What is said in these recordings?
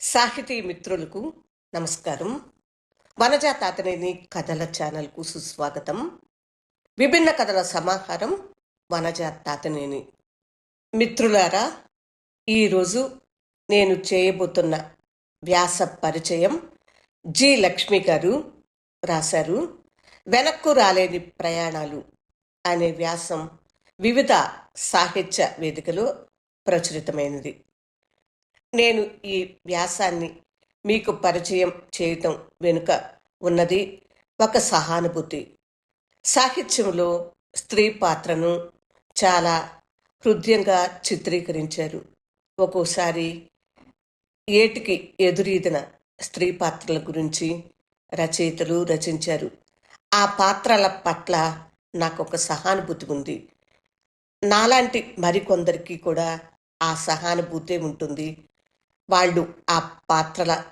సాహితీ మిత్రులకు నమస్కారం. వనజ తాతనేని కథల ఛానల్కు సుస్వాగతం. విభిన్న కథల సమాహారం వనజ తాతనేని. మిత్రులారా ఈరోజు నేను చేయబోతున్న వ్యాస పరిచయం జి లక్ష్మి గారు రాశారు. వెనక్కు రాలేని ప్రయాణాలు అనే వ్యాసం వివిధ సాహిత్య వేదికలో ప్రచురితమైనది. నేను ఈ వ్యాసాన్ని మీకు పరిచయం చేయటం వెనుక ఉన్నది ఒక సహానుభూతి. సాహిత్యంలో స్త్రీ పాత్రను చాలా హృదయంగా చిత్రీకరించారు. ఒక్కోసారి ఏటికి ఎదురీదిన స్త్రీ పాత్రల గురించి రచయితలు రచించారు. ఆ పాత్రల పట్ల నాకు ఒక సహానుభూతి ఉంది. నాలాంటి మరికొందరికి కూడా ఆ సహానుభూతే ఉంటుంది. వాళ్ళు ఆ పాత్రల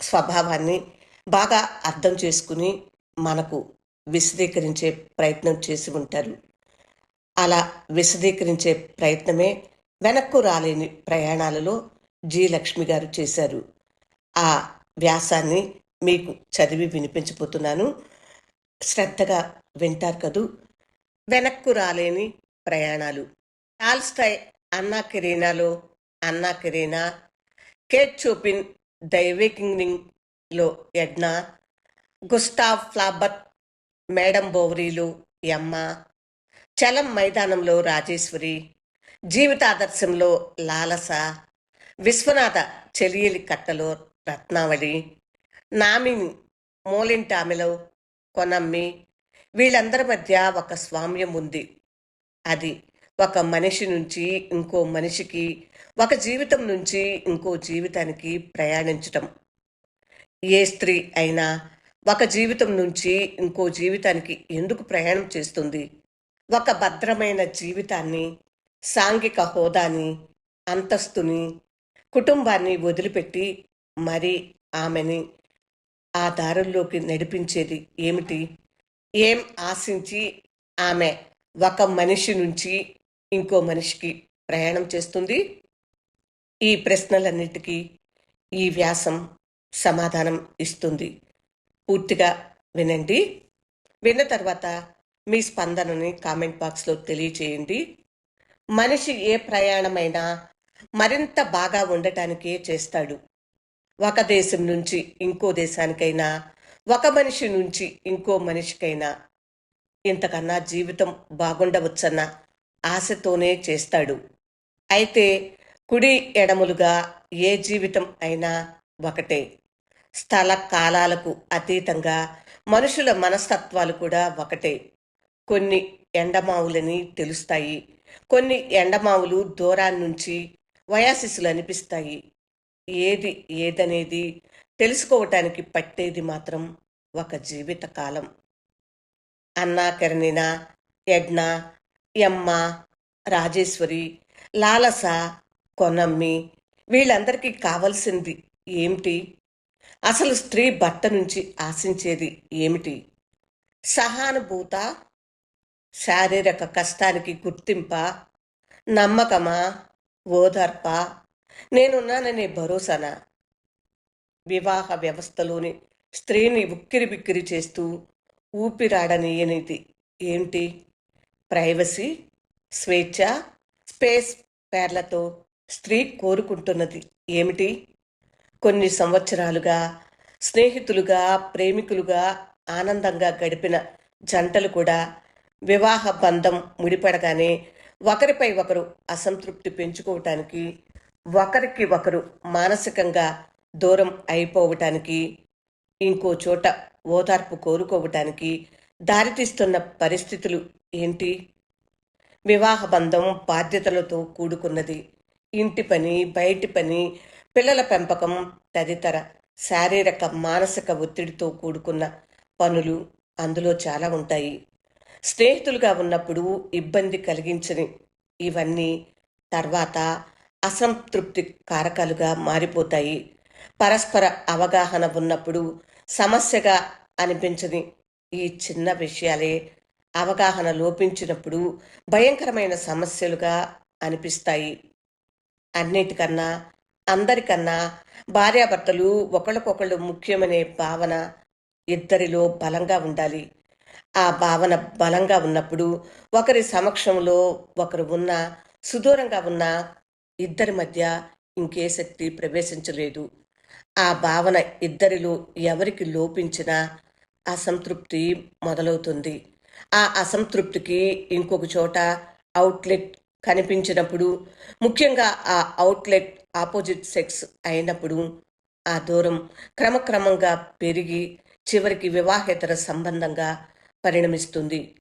స్వభావాన్ని బాగా అర్థం చేసుకుని మనకు విశదీకరించే ప్రయత్నం చేసి ఉంటారు. అలా విశదీకరించే ప్రయత్నమే వెనక్కు రాలేని ప్రయాణాలలో జి. లక్ష్మి గారు చేశారు. ఆ వ్యాసాన్ని మీకు చదివి వినిపించబోతున్నాను. శ్రద్ధగా వింటారు కదూ? వెనక్కు రాలేని ప్రయాణాలు. టాల్స్టాయ్ అన్నా కెరీనాలో అన్నా కెరీనా కేట్ చూపిన్ దైవేకింగ్లో ఎడ్నా గుస్టావ్ ఫ్లాబర్ట్ మేడం బోవరీలు యమ్మ చలం మైదానంలో రాజేశ్వరి జీవితాదర్శంలో లాలస విశ్వనాథ చెలియలి కట్టలో రత్నావళి నామిని మూలింటామిలో కొనమ్మి వీళ్ళందరి మధ్య ఒక స్వామ్యం ఉంది. అది ఒక మనిషి నుంచి ఇంకో మనిషికి ఒక జీవితం నుంచి ఇంకో జీవితానికి ప్రయాణించటం. ఏ స్త్రీ అయినా ఒక జీవితం నుంచి ఇంకో జీవితానికి ఎందుకు ప్రయాణం చేస్తుంది? ఒక భద్రమైన జీవితాన్ని సాంఘిక హోదాని అంతస్తుని కుటుంబాన్ని వదిలిపెట్టి మరి ఆమెని ఆ దారుల్లోకి నడిపించేది ఏమిటి? ఏం ఆశించి ఆమె ఒక మనిషి నుంచి ఇంకో మనిషికి ప్రయాణం చేస్తుంది? ఈ ప్రశ్నలన్నిటికీ ఈ వ్యాసం సమాధానం ఇస్తుంది. పూర్తిగా వినండి. విన్న తర్వాత మీ స్పందనని కామెంట్ బాక్స్లో తెలియచేయండి. మనిషి ఏ ప్రయాణమైనా మరింత బాగా ఉండటానికే చేస్తాడు. ఒక దేశం నుంచి ఇంకో దేశానికైనా ఒక మనిషి నుంచి ఇంకో మనిషికైనా ఇంతకన్నా జీవితం బాగుండవచ్చన్న ఆశతోనే చేస్తాడు. అయితే కుడి ఎడములుగా ఏ జీవితం అయినా ఒకటే. స్థల కాలాలకు అతీతంగా మనుషుల మనస్తత్వాలు కూడా ఒకటే. కొన్ని ఎండమావులని తెలుస్తాయి కొన్ని ఎండమావులు దూరాన్నించి వయాసిసులు అనిపిస్తాయి ఏది ఏదనేది తెలుసుకోవటానికి పట్టేది మాత్రం ఒక జీవిత కాలం అన్నా కరణిన ఎడ్నా యమ్మ రాజేశ్వరి లాలస కొనమ్మి వీళ్ళందరికీ కావలసింది ఏమిటి? అసలు స్త్రీ భర్త నుంచి ఆశించేది ఏమిటి? సహానుభూత? శారీరక కష్టానికి గుర్తింప? నమ్మకమా? ఓదార్ప? నేనున్నాననే భరోసానా? వివాహ వ్యవస్థలోని స్త్రీని ఉక్కిరి బిక్కిరి చేస్తూ ఊపిరాడనీయనిది ఏమిటి? ప్రైవసీ? స్వేచ్ఛ? స్పేస్ పేర్లతో స్త్రీ కోరుకుంటున్నది. ఏమిటి? కొన్ని సంవత్సరాలుగా స్నేహితులుగా ప్రేమికులుగా ఆనందంగా గడిపిన జంటలు కూడా వివాహ బంధం ముడిపడగానే ఒకరిపై ఒకరు అసంతృప్తి పెంచుకోవటానికి ఒకరికి ఒకరు మానసికంగా దూరం అయిపోవటానికి ఇంకో చోట ఓదార్పు కోరుకోవటానికి దారితీస్తున్న పరిస్థితులు ఏంటి? వివాహ బంధం బాధ్యతలతో కూడుకున్నది ఇంటి పని బయటి పని పిల్లల పెంపకం తదితర శారీరక మానసిక ఒత్తిడితో కూడుకున్న పనులు అందులో చాలా ఉంటాయి. స్నేహితులుగా ఉన్నప్పుడు ఇబ్బంది కలిగించని ఇవన్నీ తర్వాత అసంతృప్తి కారకాలుగా మారిపోతాయి. పరస్పర అవగాహన ఉన్నప్పుడు సమస్యగా అనిపించని ఈ చిన్న విషయాలే అవగాహన లోపించినప్పుడు భయంకరమైన సమస్యలుగా అనిపిస్తాయి. అన్నిటికన్నా అందరికన్నా భార్యాభర్తలు ఒకళ్ళకొకళ్ళు ముఖ్యమనే భావన ఇద్దరిలో బలంగా ఉండాలి. ఆ భావన బలంగా ఉన్నప్పుడు ఒకరి సమక్షంలో ఒకరు ఉన్న సుదూరంగా ఉన్న ఇద్దరి మధ్య ఇంకే శక్తి ప్రవేశించలేదు. ఆ భావన ఇద్దరిలో ఎవరికి లోపించినా అసంతృప్తి మొదలవుతుంది. ఆ అసంతృప్తికి ఇంకొక చోట అవుట్లెట్ కనిపించినప్పుడు ముఖ్యంగా ఆ అవుట్లెట్ ఆపోజిట్ సెక్స్ అయినప్పుడు ఆ దూరం క్రమక్రమంగా పెరిగి చివరికి వివాహేతర సంబంధంగా పరిణమిస్తుంది.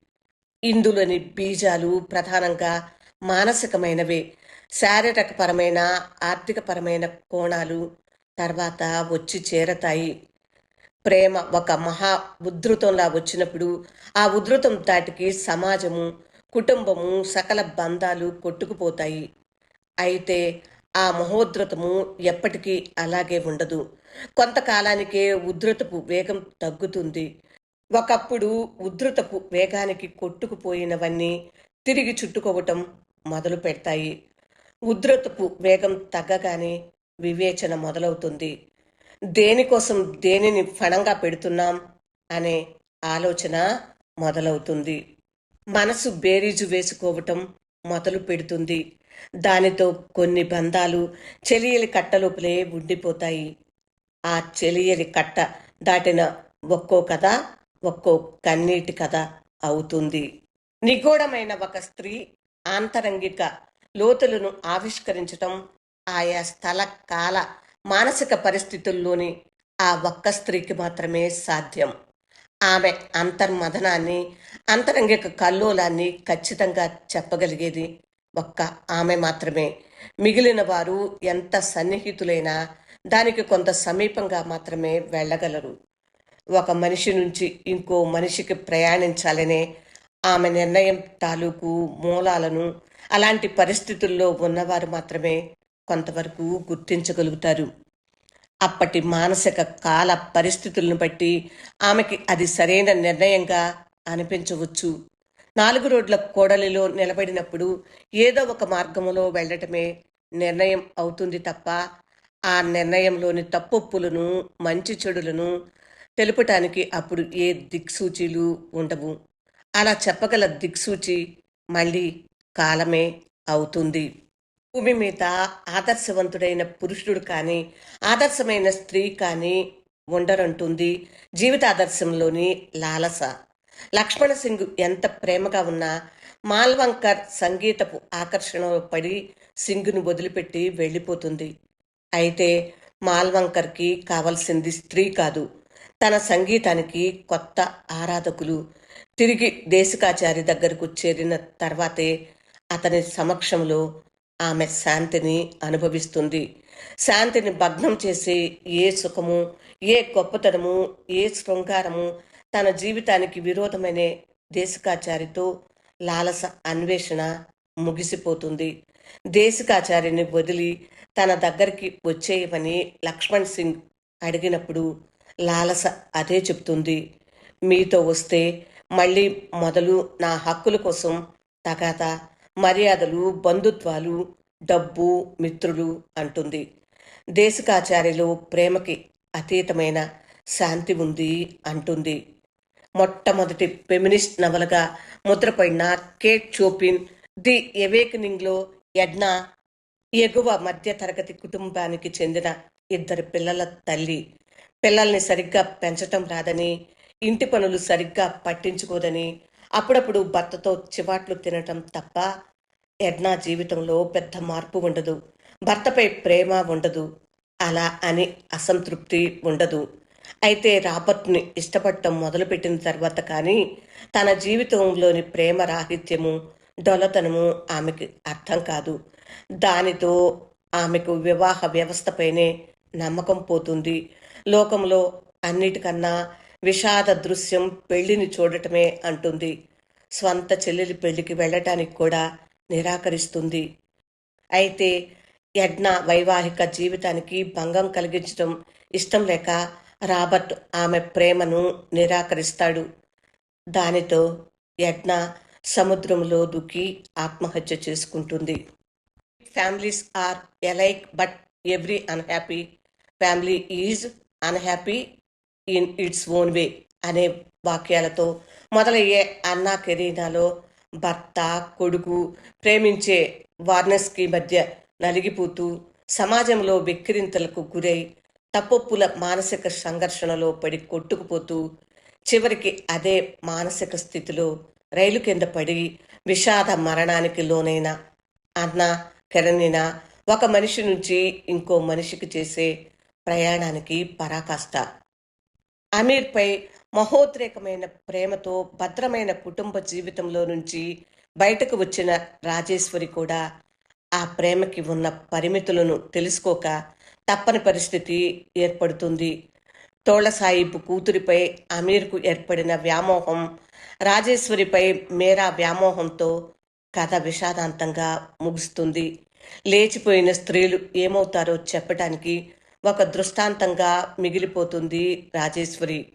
ఇందులోని బీజాలు ప్రధానంగా మానసికమైనవే. శారీరకపరమైన ఆర్థికపరమైన కోణాలు తర్వాత వచ్చి చేరతాయి. ప్రేమ ఒక మహా ఉధృతంలా వచ్చినప్పుడు ఆ ఉధృతం దాటికి సమాజము కుటుంబము సకల బంధాలు కొట్టుకుపోతాయి. అయితే ఆ మహోద్రతము ఎప్పటికీ అలాగే ఉండదు. కొంతకాలానికే ఉధృతపు వేగం తగ్గుతుంది. ఒకప్పుడు ఉధృతపు వేగానికి కొట్టుకుపోయినవన్నీ తిరిగి చుట్టుకోవటం మొదలు పెడతాయి. ఉధృతపు వేగం తగ్గగానే వివేచన మొదలవుతుంది. దేనికోసం దేనిని ఫణంగా పెడుతున్నాం అనే ఆలోచన మొదలవుతుంది. మనసు బేరీజు వేసుకోవటం మొదలు పెడుతుంది. దానితో కొన్ని బంధాలు చెలియలి కట్టలోపలే ఉండిపోతాయి. ఆ చెలియలి కట్ట దాటిన ఒక్కో కథ ఒక్కో కన్నీటి కథ అవుతుంది. నిగూఢమైన ఒక స్త్రీ ఆంతరంగిక లోతులను ఆవిష్కరించటం ఆయా స్థల కాల మానసిక పరిస్థితుల్లోని ఆ ఒక్క స్త్రీకి మాత్రమే సాధ్యం. ఆమె అంతర్మథనాన్ని అంతరంగిక కల్లోలాన్ని ఖచ్చితంగా చెప్పగలిగేది ఒక్క ఆమె మాత్రమే. మిగిలిన వారు ఎంత సన్నిహితులైనా దానికి కొంత సమీపంగా మాత్రమే వెళ్ళగలరు. ఒక మనిషి నుంచి ఇంకో మనిషికి ప్రయాణించాలనే ఆమె నిర్ణయం తాలూకు మూలాలను అలాంటి పరిస్థితుల్లో ఉన్నవారు మాత్రమే కొంతవరకు గుర్తించగలుగుతారు. అప్పటి మానసిక కాల పరిస్థితులను బట్టి ఆమెకి అది సరైన నిర్ణయంగా అనిపించవచ్చు. నాలుగు రోడ్ల కోడలిలో నిలబడినప్పుడు ఏదో ఒక మార్గంలో వెళ్ళటమే నిర్ణయం అవుతుంది తప్ప ఆ నిర్ణయంలోని తప్పొప్పులను మంచి చెడులను తెలుపటానికి అప్పుడు ఏ దిక్సూచీలు ఉండవు. అలా చెప్పగల దిక్సూచి మళ్ళీ కాలమే అవుతుంది. భూమి మీద ఆదర్శవంతుడైన పురుషుడు కానీ ఆదర్శమైన స్త్రీ కానీ ఉండరంటుంది జీవితాదర్శంలోని లాలస. లక్ష్మణ సింగ్ ఎంత ప్రేమగా ఉన్నా మాల్వంకర్ సంగీతపు ఆకర్షణలో పడి సింగ్ను వదిలిపెట్టి వెళ్ళిపోతుంది. అయితే మాల్వంకర్కి కావలసింది స్త్రీ కాదు తన సంగీతానికి కొత్త ఆరాధకులు. తిరిగి దేశికాచారి దగ్గరకు చేరిన తర్వాతే అతని సమక్షంలో ఆమె శాంతిని అనుభవిస్తుంది. శాంతిని భగ్నం చేసే ఏ సుఖము ఏ గొప్పతనము ఏ శృంగారము తన జీవితానికి విరోధమైన దేశికాచారితో లాలస అన్వేషణ ముగిసిపోతుంది. దేశికాచారిని వదిలి తన దగ్గరికి వచ్చేయమని లక్ష్మణ్ సింగ్ అడిగినప్పుడు లాలస అదే చెప్తుంది. మీతో వస్తే మళ్ళీ మొదలు నా హక్కుల కోసం తగాదా మర్యాదలు బంధుత్వాలు డబ్బు మిత్రులు అంటుంది. దేశకాచార్యలో ప్రేమకి అతీతమైన శాంతి ఉంది అంటుంది. మొట్టమొదటి ఫెమినిస్ట్ నవలగా ముద్రపడిన కేట్ చోపిన్ ది ఎవేకనింగ్లో ఎడ్నా ఎగువ మధ్య తరగతి కుటుంబానికి చెందిన ఇద్దరు పిల్లల తల్లి. పిల్లల్ని సరిగ్గా పెంచటం రాదని ఇంటి పనులు సరిగ్గా పట్టించుకోదని అప్పుడప్పుడు భర్తతో చివాట్లు తినటం తప్ప ఎడ్నా జీవితంలో పెద్ద మార్పు ఉండదు. భర్తపై ప్రేమ ఉండదు. అలా అని అసంతృప్తి ఉండదు. అయితే రాబర్ట్ని ఇష్టపడటం మొదలుపెట్టిన తర్వాత కానీ తన జీవితంలోని ప్రేమ రాహిత్యము డొలతనము ఆమెకి అర్థం కాదు. దానితో ఆమెకు వివాహ వ్యవస్థపైనే నమ్మకం పోతుంది. లోకంలో అన్నిటికన్నా విషాద దృశ్యం పెళ్ళిని చూడటమే అంటుంది. స్వంత చెల్లెలి పెళ్ళికి వెళ్ళటానికి కూడా నిరాకరిస్తుంది. అయితే యజ్ఞ వైవాహిక జీవితానికి భంగం కలిగించడం ఇష్టం లేక రాబర్ట్ ఆమె ప్రేమను నిరాకరిస్తాడు. దానితో యజ్ఞ సముద్రంలో దూకి ఆత్మహత్య చేసుకుంటుంది. Families are alike but every unhappy. Family is unhappy in its own way అనే వాక్యాలతో మొదలయ్యే అన్నా కెరీనాలో భర్త కొడుకు ప్రేమించే వార్నెస్కి మధ్య నలిగిపోతూ సమాజంలో వెక్కిరింతలకు గురై తప్పొప్పుల మానసిక సంఘర్షణలో పడి కొట్టుకుపోతూ చివరికి అదే మానసిక స్థితిలో రైలు కింద పడి విషాద మరణానికి లోనైన అన్న కెరణిన ఒక మనిషి నుంచి ఇంకో మనిషికి చేసే ప్రయాణానికి పరాకాష్ట. అమీర్పై మహోద్రేకమైన ప్రేమతో భద్రమైన కుటుంబ జీవితంలో నుంచి బయటకు వచ్చిన రాజేశ్వరి కూడా ఆ ప్రేమకి ఉన్న పరిమితులను తెలుసుకోక తప్పని పరిస్థితి ఏర్పడుతుంది. తోళ్ళ కూతురిపై అమీర్కు ఏర్పడిన వ్యామోహం రాజేశ్వరిపై మేరా వ్యామోహంతో కథ విషాదాంతంగా ముగుస్తుంది. లేచిపోయిన స్త్రీలు ఏమవుతారో చెప్పటానికి ఒక దృష్టాంతంగా మిగిలిపోతుంది రాజేశ్వరి.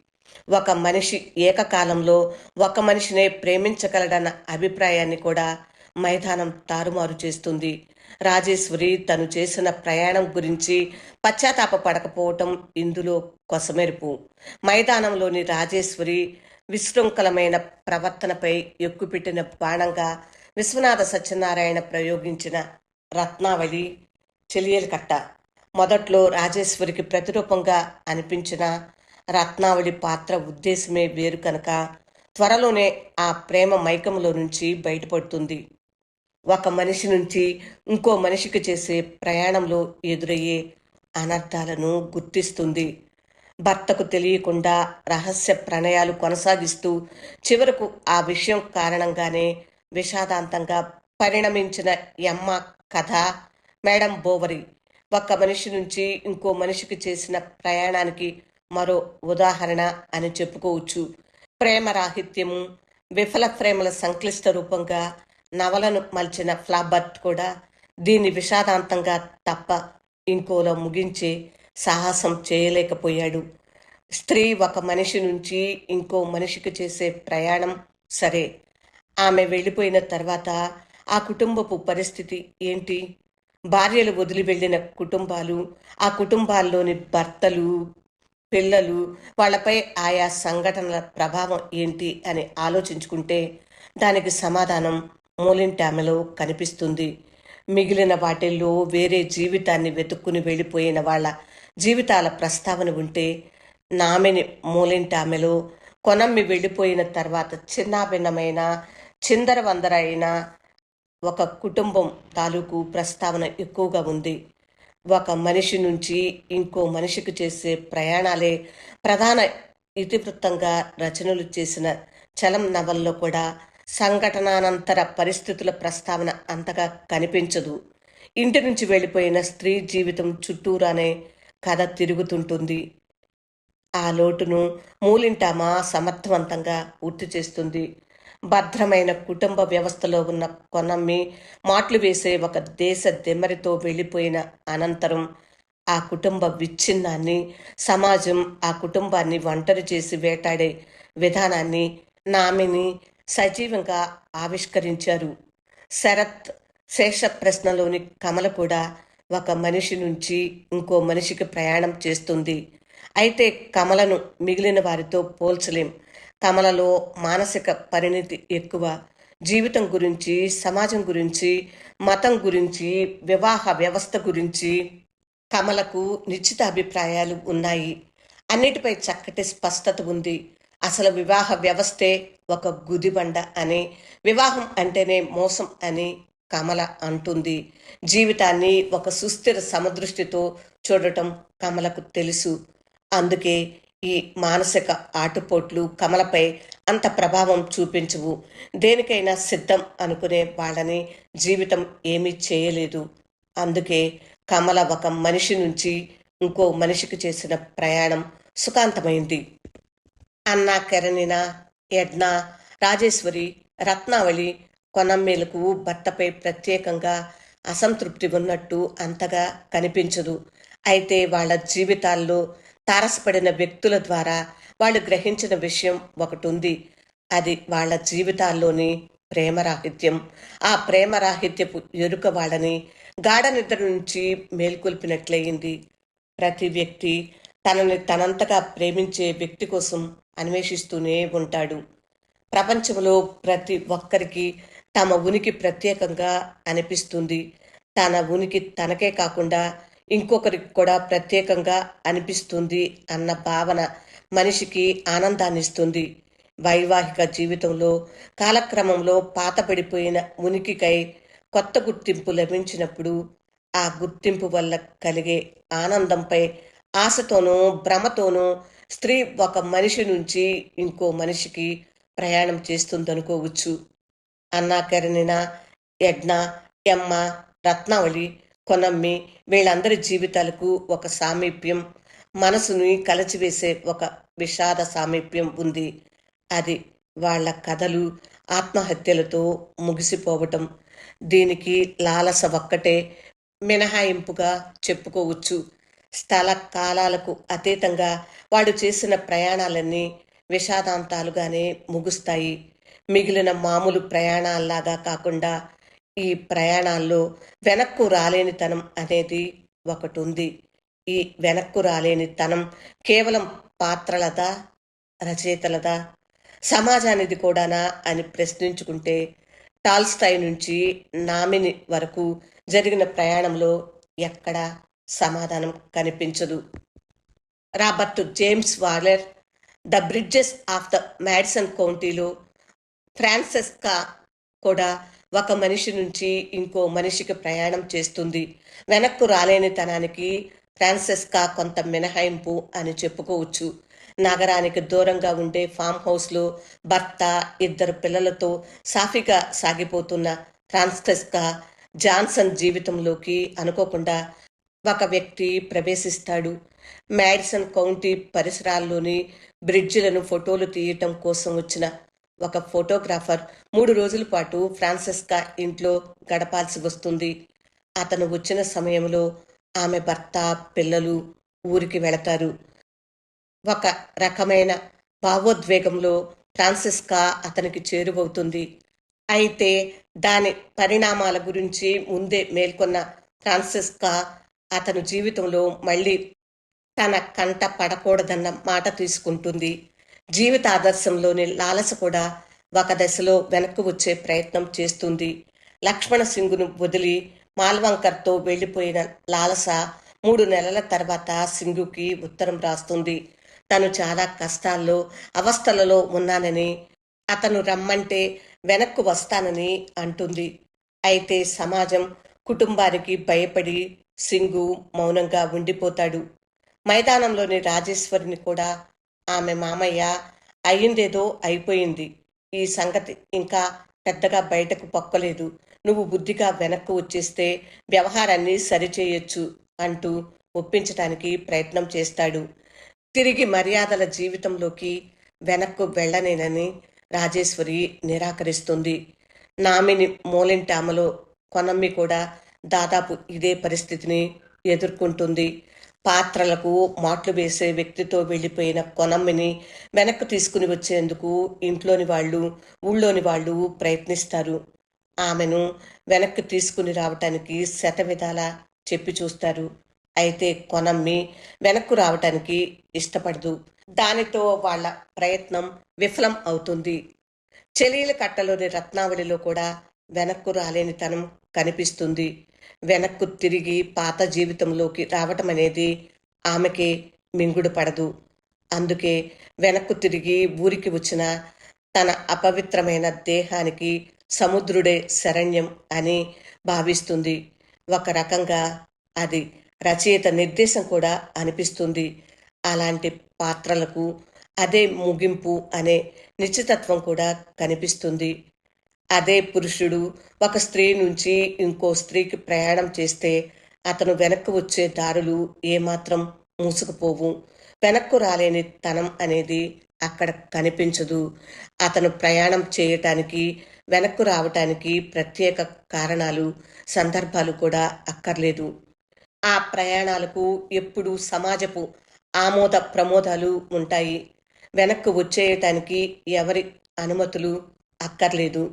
ఒక మనిషి ఏకకాలంలో ఒక మనిషినే ప్రేమించగలడన్న అభిప్రాయాన్ని కూడా మైదానం తారుమారు చేస్తుంది. రాజేశ్వరి తను చేసిన ప్రయాణం గురించి పశ్చాత్తాప పడకపోవటం ఇందులో కొసమెరుపు. మైదానంలోని రాజేశ్వరి విశృంఖలమైన ప్రవర్తనపై ఎక్కుపెట్టిన బాణంగా విశ్వనాథ సత్యనారాయణ ప్రయోగించిన రత్నావళి చెలియల కట్ట మొదట్లో రాజేశ్వరికి ప్రతిరూపంగా అనిపించిన రత్నావళి పాత్ర ఉద్దేశమే వేరు కనుక త్వరలోనే ఆ ప్రేమ మైకంలో నుంచి బయటపడుతుంది. ఒక మనిషి నుంచి ఇంకో మనిషికి చేసే ప్రయాణంలో ఎదురయ్యే అనర్థాలను గుర్తిస్తుంది. భర్తకు తెలియకుండా రహస్య ప్రణయాలు కొనసాగిస్తూ చివరకు ఆ విషయం కారణంగానే విషాదాంతంగా పరిణమించిన యమ్మ కథ మేడం బోవరి ఒక మనిషి నుంచి ఇంకో మనిషికి చేసిన ప్రయాణానికి మరో ఉదాహరణ అని చెప్పుకోవచ్చు. ప్రేమ రాహిత్యము విఫల ప్రేమల సంక్లిష్ట రూపంగా నవలను మలిచిన ఫ్లాబర్ట్ కూడా దీన్ని విషాదాంతంగా తప్ప ఇంకోలో ముగించే సాహసం చేయలేకపోయాడు. స్త్రీ ఒక మనిషి నుంచి ఇంకో మనిషికి చేసే ప్రయాణం సరే. ఆమె వెళ్ళిపోయిన తర్వాత ఆ కుటుంబపు పరిస్థితి ఏంటి? భార్యలు వదిలి వెళ్ళిన కుటుంబాలు ఆ కుటుంబాల్లోని భర్తలు పిల్లలు వాళ్ళపై ఆయా సంఘటనల ప్రభావం ఏంటి అని ఆలోచించుకుంటే దానికి సమాధానం మూలింటామెలో కనిపిస్తుంది. మిగిలిన వాటిల్లో వేరే జీవితాన్ని వెతుక్కుని వెళ్ళిపోయిన వాళ్ళ జీవితాల ప్రస్తావన ఉంటే నామిని మూలింటామెలో కొనమ్మి వెళ్ళిపోయిన తర్వాత చిన్నాభిన్నమైన చిందరవందర అయినా ఒక కుటుంబం తాలూకు ప్రస్తావన ఎక్కువగా ఉంది. ఒక మనిషి నుంచి ఇంకో మనిషికి చేసే ప్రయాణాలే ప్రధాన ఇతివృత్తంగా రచనలు చేసిన చలం నవల్లో కూడా సంఘటనానంతర పరిస్థితుల ప్రస్తావన అంతగా కనిపించదు. ఇంటి నుంచి వెళ్ళిపోయిన స్త్రీ జీవితం చుట్టూరానే కథ తిరుగుతుంటుంది. ఆ లోటును మూలింటామా సమర్థవంతంగా పూర్తి చేస్తుంది. భద్రమైన కుటుంబ వ్యవస్థలో ఉన్న కొనమ్మి మాటలు వేసే ఒక దేశ దెమ్మరితో వెళ్ళిపోయిన అనంతరం ఆ కుటుంబ విచ్ఛిన్నాన్ని సమాజం ఆ కుటుంబాన్ని ఒంటరి చేసి వేటాడే విధానాన్ని నామిని సజీవంగా ఆవిష్కరించారు. శరత్ శేష ప్రశ్నలోని కమల కూడా ఒక మనిషి నుంచి ఇంకో మనిషికి ప్రయాణం చేస్తుంది. అయితే కమలను మిగిలిన వారితో పోల్చలేం. కమలలో మానసిక పరిణితి ఎక్కువ. జీవితం గురించి సమాజం గురించి మతం గురించి వివాహ వ్యవస్థ గురించి కమలకు నిశ్చిత అభిప్రాయాలు ఉన్నాయి. అన్నిటిపై చక్కటి స్పష్టత ఉంది. అసలు వివాహ వ్యవస్థే ఒక గుదిబండ అని వివాహం అంటేనే మోసం అని కమల అంటుంది. జీవితాన్ని ఒక సుస్థిర సమదృష్టితో చూడటం కమలకు తెలుసు. అందుకే ఈ మానసిక ఆటుపోట్లు కమలపై అంత ప్రభావం చూపించవు. దేనికైనా సిద్ధం అనుకునే వాళ్ళని జీవితం ఏమీ చేయలేదు. అందుకే కమల ఒక మనిషి నుంచి ఇంకో మనిషికి చేసిన ప్రయాణం సుఖాంతమైంది. అన్నా కెరణిన యడ్న రాజేశ్వరి రత్నావళి కొనమ్మేలకు భర్తపై ప్రత్యేకంగా అసంతృప్తి ఉన్నట్టు అంతగా కనిపించదు. అయితే వాళ్ళ జీవితాల్లో తారసపడిన వ్యక్తుల ద్వారా వాళ్ళు గ్రహించిన విషయం ఒకటి ఉంది అది వాళ్ళ జీవితాల్లోని ప్రేమరాహిత్యం. ఆ ప్రేమరాహిత్యపు ఎరుక వాళ్ళని గాఢ నిద్ర నుంచి మేల్కొల్పినట్లయింది. ప్రతి వ్యక్తి తనని తనంతగా ప్రేమించే వ్యక్తి కోసం అన్వేషిస్తూనే ఉంటాడు. ప్రపంచంలో ప్రతి ఒక్కరికి తమ ఉనికి ప్రత్యేకంగా అనిపిస్తుంది. తన ఉనికి తనకే కాకుండా ఇంకొకరికి కూడా ప్రత్యేకంగా అనిపిస్తుంది అన్న భావన మనిషికి ఆనందాన్నిస్తుంది. వైవాహిక జీవితంలో కాలక్రమంలో పాతపడిపోయిన ఉనికికై కొత్త గుర్తింపు లభించినప్పుడు ఆ గుర్తింపు వల్ల కలిగే ఆనందంపై ఆశతోనూ భ్రమతోనూ స్త్రీ ఒక మనిషి నుంచి ఇంకో మనిషికి ప్రయాణం చేస్తుందనుకోవచ్చు. అన్నా కరణిన యజ్ఞ ఎమ్మ రత్నావళి కొనమ్మి వీళ్ళందరి జీవితాలకు ఒక సామీప్యం మనసుని కలచివేసే ఒక విషాద సామీప్యం ఉంది. అది వాళ్ళ కథలు ఆత్మహత్యలతో ముగిసిపోవటం. దీనికి లాలస ఒక్కటే మినహాయింపుగా చెప్పుకోవచ్చు. స్థల కాలాలకు అతీతంగా వాడు చేసిన ప్రయాణాలన్నీ విషాదాంతాలుగానే ముగుస్తాయి. మిగిలిన మామూలు ప్రయాణాల్లాగా కాకుండా ఈ ప్రయాణాల్లో వెనక్కు రాలేనితనం అనేది ఒకటి ఉంది ఈ వెనక్కు రాలేనితనం కేవలం పాత్రలదా రచయితలదా? సమాజానిది కూడానా అని ప్రశ్నించుకుంటే టాల్స్టాయ్ నుంచి నామిని వరకు జరిగిన ప్రయాణంలో ఎక్కడా సమాధానం కనిపించదు. Robert James Waller the bridges of the Madison కౌంటీలో Francesca కూడా ఒక మనిషి నుంచి ఇంకో మనిషికి ప్రయాణం చేస్తుంది. వెనక్కు రాలేని తనానికి ఫ్రాన్సెస్కా కొంత మినహాయింపు అని చెప్పుకోవచ్చు. నగరానికి దూరంగా ఉండే ఫామ్ హౌస్లో భర్త ఇద్దరు పిల్లలతో సాఫీగా సాగిపోతున్న ఫ్రాన్సెస్కా జాన్సన్ జీవితంలోకి అనుకోకుండా ఒక వ్యక్తి ప్రవేశిస్తాడు. మ్యాడిసన్ కౌంటీ పరిసరాల్లోని బ్రిడ్జిలను ఫోటోలు తీయటం కోసం వచ్చిన ఒక ఫోటోగ్రాఫర్ మూడు రోజుల పాటు ఫ్రాన్సిస్కా ఇంట్లో గడపాల్సి వస్తుంది. అతను వచ్చిన సమయంలో ఆమె భర్త పిల్లలు ఊరికి వెళతారు. ఒక రకమైన భావోద్వేగంలో ఫ్రాన్సిస్కా అతనికి చేరువవుతుంది. అయితే దాని పరిణామాల గురించి ముందే మేల్కొన్న ఫ్రాన్సిస్కా అతను జీవితంలో మళ్ళీ తన కంట పడకూడదన్న మాట తీసుకుంటుంది. జీవిత ఆదర్శంలోని లాలస కూడా ఒక దశలో వెనక్కు వచ్చే ప్రయత్నం చేస్తుంది. లక్ష్మణ సింగును వదిలి మాల్వంకర్తో వెళ్ళిపోయిన లాలస మూడు నెలల తర్వాత సింగుకి ఉత్తరం రాస్తుంది. తను చాలా కష్టాల్లో అవస్థలలో ఉన్నానని అతను రమ్మంటే వెనక్కు వస్తానని అంటుంది. అయితే సమాజం కుటుంబానికి భయపడి సింగు మౌనంగా ఉండిపోతాడు. మైదానంలోని రాజేశ్వరిని కూడా ఆమె మామయ్య అయ్యిందేదో అయిపోయింది. ఈ సంగతి ఇంకా పెద్దగా బయటకు పొక్కలేదు. నువ్వు బుద్ధిగా వెనక్కు వచ్చేస్తే వ్యవహారాన్ని సరిచేయొచ్చు అంటూ ఒప్పించటానికి ప్రయత్నం చేస్తాడు. తిరిగి మర్యాదల జీవితంలోకి వెనక్కు వెళ్ళనేనని రాజేశ్వరి నిరాకరిస్తుంది. నామిని మూలింటామలో కొనమ్మి కూడా దాదాపు ఇదే పరిస్థితిని ఎదుర్కొంటుంది. పాత్రలకు మాట్లు వేసే వ్యక్తితో వెళ్ళిపోయిన కొనమ్మిని వెనక్కు తీసుకుని వచ్చేందుకు ఇంట్లోని వాళ్ళు ఊళ్ళోని వాళ్ళు ప్రయత్నిస్తారు. ఆమెను వెనక్కి తీసుకుని రావటానికి శత విధాలా చెప్పి చూస్తారు. అయితే కొనమ్మి వెనక్కు రావటానికి ఇష్టపడదు. దానితో వాళ్ళ ప్రయత్నం విఫలం అవుతుంది. చెలీల కట్టలోని రత్నావళిలో కూడా వెనక్కు రాలేని తనం కనిపిస్తుంది. వెనక్కు తిరిగి పాత జీవితంలోకి రావటం అనేది ఆమెకి మింగుడు పడదు. అందుకే వెనక్కు తిరిగి ఊరికి వచ్చిన తన అపవిత్రమైన దేహానికి సముద్రుడే శరణ్యం అని భావిస్తుంది. ఒక రకంగా అది రచయిత నిర్దేశం కూడా అనిపిస్తుంది. అలాంటి పాత్రలకు అదే ముగింపు అనే నిశ్చితత్వం కూడా కనిపిస్తుంది. అదే పురుషుడు ఒక స్త్రీ నుంచి ఇంకో స్త్రీకి ప్రయాణం చేస్తే అతను వెనక్కు వచ్చే దారులు ఏమాత్రం మూసుకుపోవు. వెనక్కు రాలేని తనం అనేది అక్కడ కనిపించదు. అతను ప్రయాణం చేయటానికి వెనక్కు రావటానికి ప్రత్యేక కారణాలు సందర్భాలు కూడా అక్కర్లేదు. ఆ ప్రయాణాలకు ఎప్పుడూ సమాజపు ఆమోద ప్రమోదాలు ఉంటాయి. వెనక్కు వచ్చేయటానికి ఎవరి అనుమతులు అక్కర్లేదు.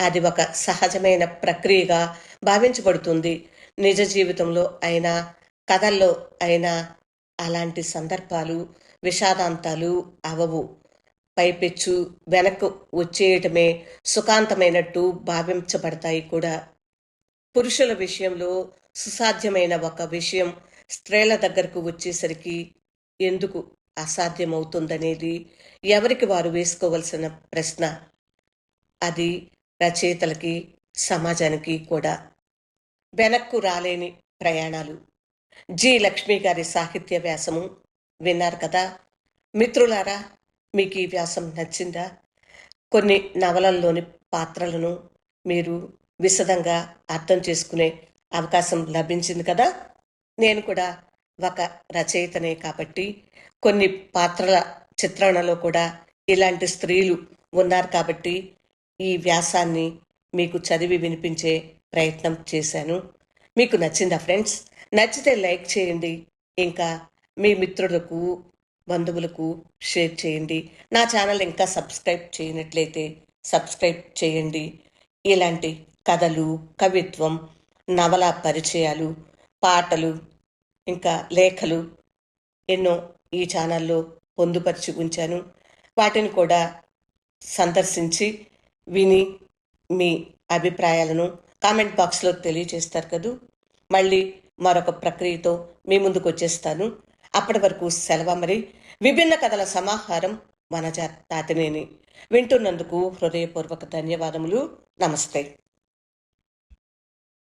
అది ఒక సహజమైన ప్రక్రియగా భావించబడుతుంది. నిజ జీవితంలో అయినా కథల్లో అయినా అలాంటి సందర్భాలు విషాదాంతాలు అవవు. పైపెచ్చు వెనక్కు వచ్చేయటమే సుఖాంతమైనట్టు భావించబడతాయి కూడా. పురుషుల విషయంలో సుసాధ్యమైన ఒక విషయం స్త్రీల దగ్గరకు వచ్చేసరికి ఎందుకు అసాధ్యమవుతుందనేది ఎవరికి వారు వేసుకోవలసిన ప్రశ్న. అది రచయితలకి సమాజానికి కూడా వెనక్కు రాలేని ప్రయాణాలు. జి. లక్ష్మి గారి సాహిత్య వ్యాసము విన్నారు కదా. మిత్రులారా మీకు ఈ వ్యాసం నచ్చిందా? కొన్ని నవలల్లోని పాత్రలను మీరు విశదంగా అర్థం చేసుకునే అవకాశం లభించింది కదా. నేను కూడా ఒక రచయితనే కాబట్టి కొన్ని పాత్రల చిత్రణలో కూడా ఇలాంటి స్త్రీలు ఉన్నారు కాబట్టి ఈ వ్యాసాన్ని మీకు చదివి వినిపించే ప్రయత్నం చేశాను. మీకు నచ్చిందా ఫ్రెండ్స్? నచ్చితే లైక్ చేయండి. ఇంకా మీ మిత్రులకు బంధువులకు షేర్ చేయండి. నా ఛానల్ ఇంకా సబ్స్క్రైబ్ చేయనట్లయితే సబ్స్క్రైబ్ చేయండి. ఇలాంటి కథలు కవిత్వం నవల పరిచయాలు పాటలు ఇంకా లేఖలు ఎన్నో ఈ ఛానల్లో పొందుపరిచి ఉంచాను. వాటిని కూడా సందర్శించి విని మీ అభిప్రాయాలను కామెంట్ బాక్స్లో తెలియజేస్తారు కదూ. మళ్ళీ మరొక ప్రక్రియతో మీ ముందుకు వచ్చేస్తాను. అప్పటి వరకు సెలవు మరి విభిన్న కథల సమాహారం వనజ తాతినేని. వింటున్నందుకు హృదయపూర్వక ధన్యవాదములు. నమస్తే.